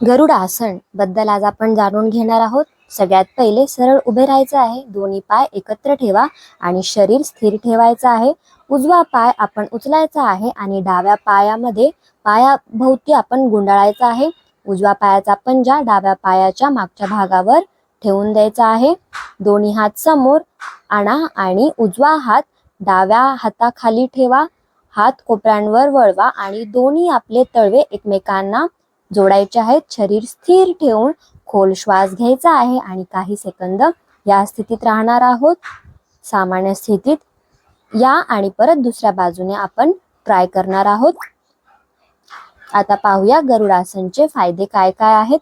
गरुड आसनबद्दल आज आपण जाणून घेणार आहोत. सगळ्यात पहिले सरळ उभे राहायचं आहे. दोन्ही पाय एकत्र ठेवा आणि शरीर स्थिर ठेवायचं आहे. उजवा पाय आपण उचलायचा आहे आणि डाव्या पायामध्ये पायाभोवती आपण गुंडाळायचा आहे. उजव्या पायाचा पंजा डाव्या पायाच्या मागच्या भागावर ठेवून द्यायचा आहे. दोन्ही हात समोर आणा आणि उजवा हात डाव्या हाताखाली ठेवा. हात कोपऱ्यांवर वळवा आणि दोन्ही आपले तळवे एकमेकांना जोडायचे आहेत. शरीर स्थिर ठेवून खोल श्वास घ्यायचा आहे आणि काही सेकंद या स्थितीत राहणार आहोत. सामान्य स्थितीत या आणि परत दुसऱ्या बाजूने आपण ट्राय करणार आहोत. आता पाहूया गरुडासनचे फायदे काय काय आहेत.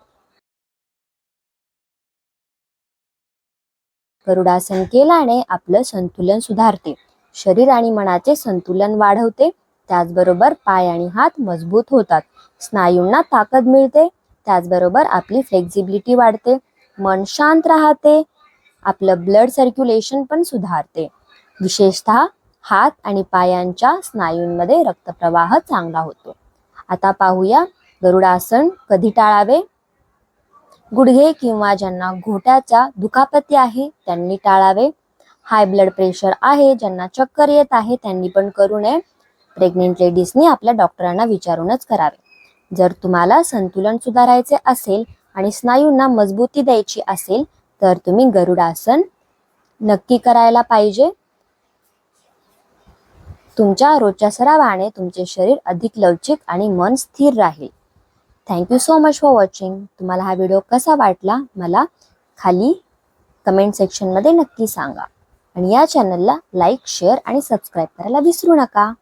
गरुडासन केल्याने आपलं संतुलन सुधारते. शरीर आणि मनाचे संतुलन वाढवते. त्याचबरोबर पाय आणि हात मजबूत होतात. स्नायूंना ताकद मिळते त्याचबरोबर आपली फ्लेक्झिबिलिटी वाढते मन शांत राहते आपलं ब्लड सर्क्युलेशन पण सुधारते. विशेषतः हात आणि पायांच्या स्नायूंमध्ये रक्तप्रवाह चांगला होतो. आता पाहूया गरुडासन कधी टाळावे? गुडघे किंवा ज्यांना घोट्याचा दुखापती आहे त्यांनी टाळावे. हाय ब्लड प्रेशर आहे ज्यांना चक्कर येत आहे त्यांनी पण करू नये. प्रेग्नेंट लेडीजनी आपल्या डॉक्टरांना विचारूनच करावे. जर तुम्हाला संतुलन सुधारायचे असेल आणि स्नायूंना मजबूती द्यायची असेल तर तुम्ही गरुडासन नक्की करायला पाहिजे. तुमच्या रोजच्या सरावाने तुमचे शरीर अधिक लवचिक आणि मन स्थिर राहील. Thank you so much for watching तुम्हाला हा व्हिडिओ कसा वाटला मला खाली कमेंट सेक्शनमध्ये नक्की सांगा. आणि या चॅनलला लाईक शेअर आणि सबस्क्राईब करायला विसरू नका.